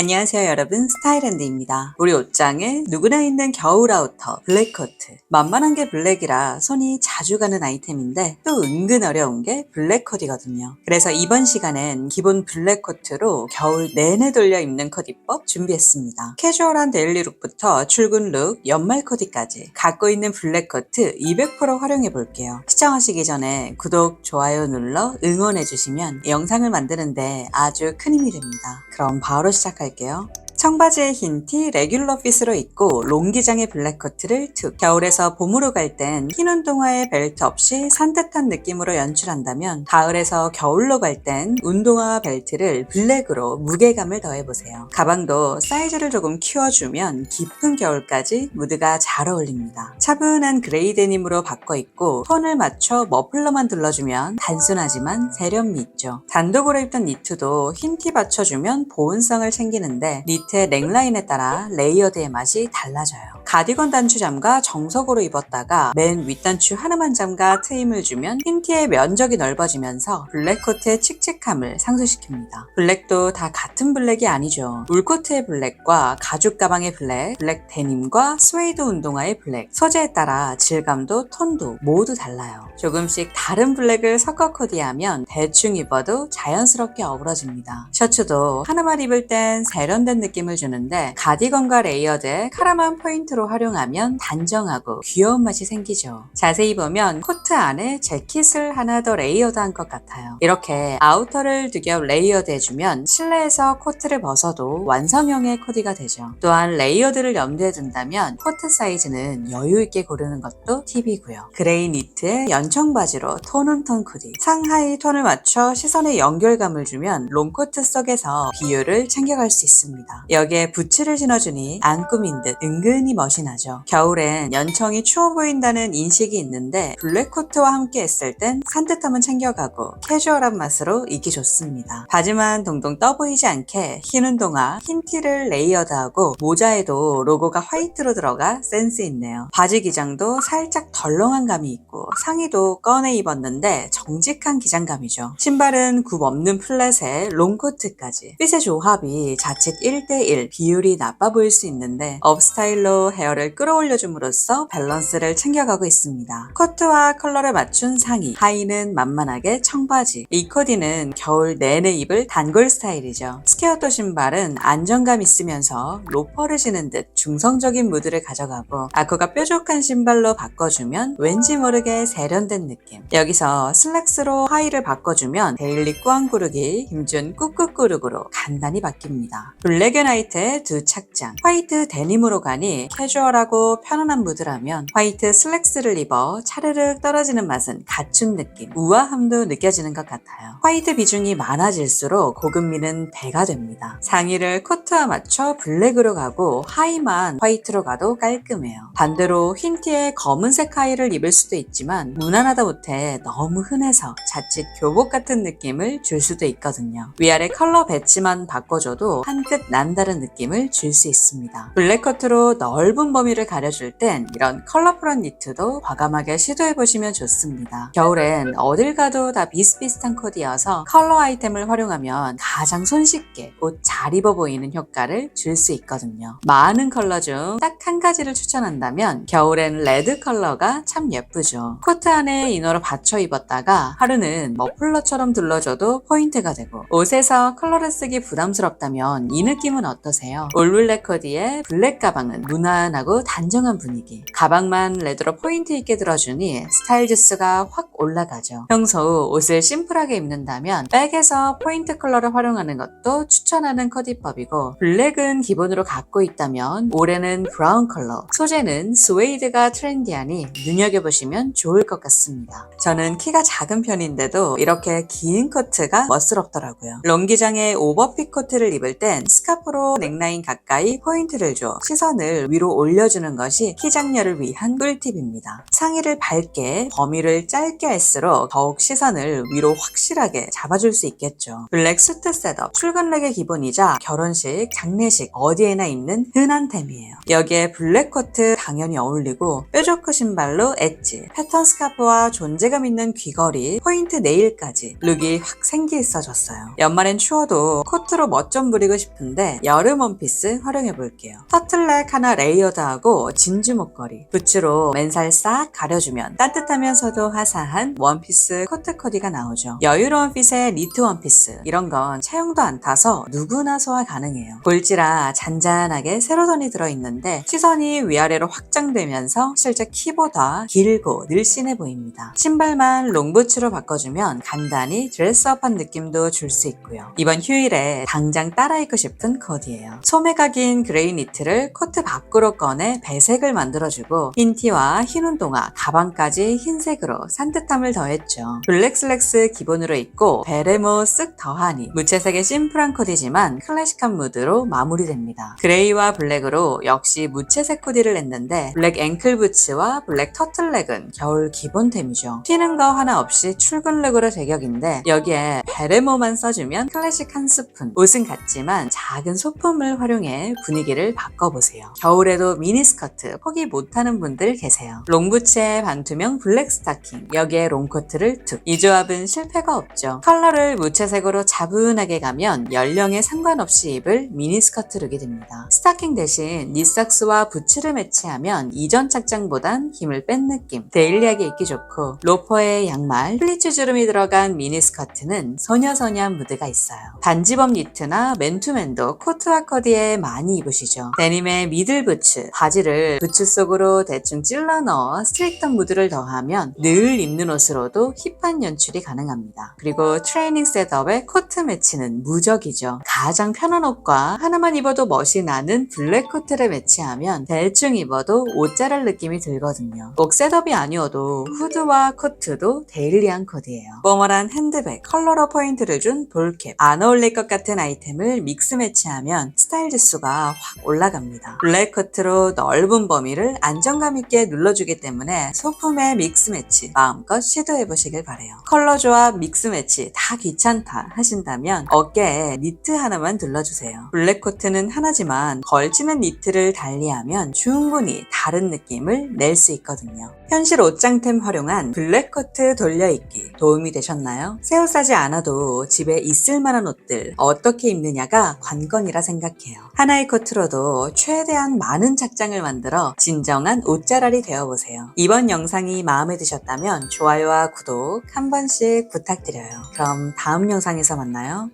안녕하세요 여러분 스타일랜드입니다. 우리 옷장에 누구나 있는 겨울 아우터 블랙 코트 만만한 게 블랙이라 손이 자주 가는 아이템인데 또 은근 어려운 게 블랙 코디거든요. 그래서 이번 시간엔 기본 블랙 코트로 겨울 내내 돌려 입는 코디법 준비했습니다. 캐주얼한 데일리 룩부터 출근 룩, 연말 코디까지 갖고 있는 블랙 코트 200% 활용해 볼게요. 시청하시기 전에 구독, 좋아요 눌러 응원해 주시면 영상을 만드는데 아주 큰 힘이 됩니다. 그럼 바로 시작할게요. 할게요. 청바지에 흰 티, 레귤러 핏으로 입고 롱기장의 블랙커트를 툭. 겨울에서 봄으로 갈 땐 흰 운동화에 벨트 없이 산뜻한 느낌으로 연출한다면 가을에서 겨울로 갈 땐 운동화와 벨트를 블랙으로 무게감을 더해보세요. 가방도 사이즈를 조금 키워주면 깊은 겨울까지 무드가 잘 어울립니다. 차분한 그레이 데님으로 바꿔 입고 톤을 맞춰 머플러만 둘러주면 단순하지만 세련미 있죠. 단독으로 입던 니트도 흰 티 받쳐주면 보온성을 챙기는데 니트 의 넥라인에 따라 레이어드의 맛이 달라져요. 가디건 단추 잠가 정석으로 입었다가 맨 윗단추 하나만 잠가 트임을 주면 흰 티의 면적이 넓어지면서 블랙 코트의 칙칙함을 상쇄시킵니다. 블랙도 다 같은 블랙이 아니죠. 울코트의 블랙과 가죽 가방의 블랙, 블랙 데님과 스웨이드 운동화의 블랙, 소재에 따라 질감도 톤도 모두 달라요. 조금씩 다른 블랙을 섞어 코디하면 대충 입어도 자연스럽게 어우러집니다. 셔츠도 하나만 입을 땐 세련된 느낌을 주는데 가디건과 레이어드에 카라만 포인트로 활용하면 단정하고 귀여운 맛이 생기죠. 자세히 보면 코트 안에 재킷을 하나 더 레이어드한 것 같아요. 이렇게 아우터를 두 겹 레이어드 해주면 실내에서 코트를 벗어도 완성형의 코디가 되죠. 또한 레이어드를 염두에 둔다면 코트 사이즈는 여유 있게 고르는 것도 팁이고요. 그레이 니트에 연청 바지로 톤온톤 코디. 상하이 톤을 맞춰 시선에 연결감을 주면 롱코트 속에서 비율을 챙겨갈 수 있습니다. 여기에 부츠를 신어주니 안 꾸민 듯 은근히 멋이 나죠. 겨울엔 연청이 추워 보인다는 인식이 있는데 블랙코트와 함께 했을 땐 산뜻함은 챙겨가고 캐주얼한 맛으로 입기 좋습니다. 바지만 동동 떠 보이지 않게 흰 운동화, 흰 티를 레이어드하고 모자에도 로고가 화이트로 들어가 센스 있네요. 바지 기장도 살짝 덜렁한 감이 있고 상의도 꺼내 입었는데 정직한 기장감이죠. 신발은 굽 없는 플랫에 롱코트까지 핏의 조합이 자칫 1대1 비율이 나빠 보일 수 있는데 업스타일로 헤어를 끌어올려줌으로써 밸런스를 챙겨가고 있습니다. 코트와 컬러를 맞춘 상의, 하의는 만만하게 청바지, 이 코디는 겨울 내내 입을 단골 스타일이죠. 스퀘어토 신발은 안정감 있으면서 로퍼를 신은 듯 중성적인 무드를 가져가고 아쿠가 뾰족한 신발로 바꿔주면 왠지 모르게 세련된 느낌. 여기서 슬랙스로 하의를 바꿔주면 데일리 꾸안꾸르기, 힘준 꾹꾹꾸르기로 간단히 바뀝니다. 블랙 앤 화이트의 두 착장. 화이트 데님으로 가니 캐 주얼하고 편안한 무드라면 화이트 슬랙스를 입어 차르륵 떨어지는 맛은 갖춘 느낌, 우아함도 느껴지는 것 같아요. 화이트 비중이 많아질수록 고급미는 배가 됩니다. 상의를 코트와 맞춰 블랙으로 가고 하의만 화이트로 가도 깔끔해요. 반대로 흰 티에 검은색 하의를 입을 수도 있지만 무난하다 못해 너무 흔해서 자칫 교복 같은 느낌을 줄 수도 있거든요. 위아래 컬러 배치만 바꿔줘도 한끗 남다른 느낌을 줄 수 있습니다. 블랙 커트로 넓은 범위를 가려줄 땐 이런 컬러풀한 니트도 과감하게 시도해보시면 좋습니다. 겨울엔 어딜 가도 다 비슷비슷한 코디여서 컬러 아이템을 활용하면 가장 손쉽게 옷 잘 입어 보이는 효과를 줄 수 있거든요. 많은 컬러 중 딱 한 가지를 추천한다면 겨울엔 레드 컬러가 참 예쁘죠. 코트 안에 이너로 받쳐 입었다가 하루는 머플러처럼 둘러줘도 포인트가 되고 옷에서 컬러를 쓰기 부담스럽다면 이 느낌은 어떠세요? 올블랙 코디에 블랙 가방은 무난 하고 단정한 분위기 가방만 레드로 포인트 있게 들어주니 스타일 지수가 확 올라가죠. 평소 옷을 심플하게 입는다면 백에서 포인트 컬러를 활용하는 것도 추천하는 코디법이고 블랙은 기본으로 갖고 있다면 올해는 브라운 컬러 소재는 스웨이드가 트렌디하니 눈여겨보시면 좋을 것 같습니다. 저는 키가 작은 편인데도 이렇게 긴 코트가 멋스럽더라고요. 롱기장에 오버핏 코트를 입을 땐 스카프로 넥라인 가까이 포인트를 줘 시선을 위로 위로 올려주는 것이 키장렬을 위한 꿀팁입니다. 상의를 밝게 범위를 짧게 할수록 더욱 시선을 위로 확실하게 잡아줄 수 있겠죠. 블랙 수트 셋업, 출근룩의 기본이자 결혼식, 장례식 어디에나 입는 흔한 템이에요. 여기에 블랙 코트 당연히 어울리고 뾰족크 신발로 엣지, 패턴 스카프와 존재감 있는 귀걸이, 포인트 네일까지 룩이 확 생기 있어졌어요. 연말엔 추워도 코트로 멋 좀 부리고 싶은데 여름 원피스 활용해 볼게요. 터틀넥 하나 레이 어드하고 진주 목걸이, 부츠로 맨살 싹 가려주면 따뜻하면서도 화사한 원피스 코트 코디가 나오죠. 여유로운 핏의 니트 원피스 이런 건 체형도 안 타서 누구나 소화 가능해요. 골지라 잔잔하게 세로선이 들어있는데 시선이 위아래로 확장되면서 실제 키보다 길고 늘씬해 보입니다. 신발만 롱부츠로 바꿔주면 간단히 드레스업한 느낌도 줄 수 있고요. 이번 휴일에 당장 따라 입고 싶은 코디예요. 소매가 긴 그레이 니트를 코트 밖으로 꺼내 배색을 만들어주고 흰 티와 흰 운동화, 가방까지 흰색으로 산뜻함을 더했죠. 블랙 슬랙스 기본으로 입고 베레모 쓱 더하니 무채색의 심플한 코디지만 클래식한 무드로 마무리됩니다. 그레이와 블랙으로 역시 무채색 코디를 했는데 블랙 앵클 부츠와 블랙 터틀넥은 겨울 기본템이죠. 튀는 거 하나 없이 출근 룩으로 제격인데 여기에 베레모만 써주면 클래식 한 스푼 옷은 같지만 작은 소품을 활용해 분위기를 바꿔보세요. 겨울에 도 미니스커트 포기 못하는 분들 계세요. 롱부츠에 반투명 블랙 스타킹 여기에 롱코트를 툭. 이 조합은 실패가 없죠. 컬러를 무채색으로 차분하게 가면 연령에 상관없이 입을 미니스커트 룩이 됩니다. 스타킹 대신 니삭스와 부츠를 매치하면 이전 착장보단 힘을 뺀 느낌. 데일리하게 입기 좋고 로퍼에 양말, 플리츠 주름이 들어간 미니스커트는 소녀소녀한 무드가 있어요. 반지범 니트나 맨투맨도 코트와 커디에 많이 입으시죠. 데님의 미들 부츠, 바지를 부츠 속으로 대충 찔러 넣어 스트릭트한 무드를 더하면 늘 입는 옷으로도 힙한 연출이 가능합니다. 그리고 트레이닝 셋업에 코트 매치는 무적이죠. 가장 편한 옷과 하나만 입어도 멋이 나는 블랙 코트를 매치하면 대충 입어도 옷 자랄 느낌이 들거든요. 꼭 셋업이 아니어도 후드와 코트도 데일리한 코디예요. 포멀한 핸드백, 컬러로 포인트를 준 볼캡, 안 어울릴 것 같은 아이템을 믹스 매치하면 스타일 지수가 확 올라갑니다. 블랙 코트 로 넓은 범위를 안정감 있게 눌러주기 때문에 소품의 믹스 매치 마음껏 시도해 보시길 바래요. 컬러 조합 믹스 매치 다 귀찮다 하신다면 어깨에 니트 하나만 둘러주세요. 블랙 코트는 하나지만 걸치는 니트를 달리하면 충분히 다른 느낌을 낼 수 있거든요. 현실 옷장템 활용한 블랙 코트 돌려입기 도움이 되셨나요? 새 옷 사지 않아도 집에 있을 만한 옷들 어떻게 입느냐가 관건이라 생각해요. 하나의 코트로도 최대한 많은 착장을 만들어 진정한 옷자랄이 되어보세요. 이번 영상이 마음에 드셨다면 좋아요와 구독 한 번씩 부탁드려요. 그럼 다음 영상에서 만나요.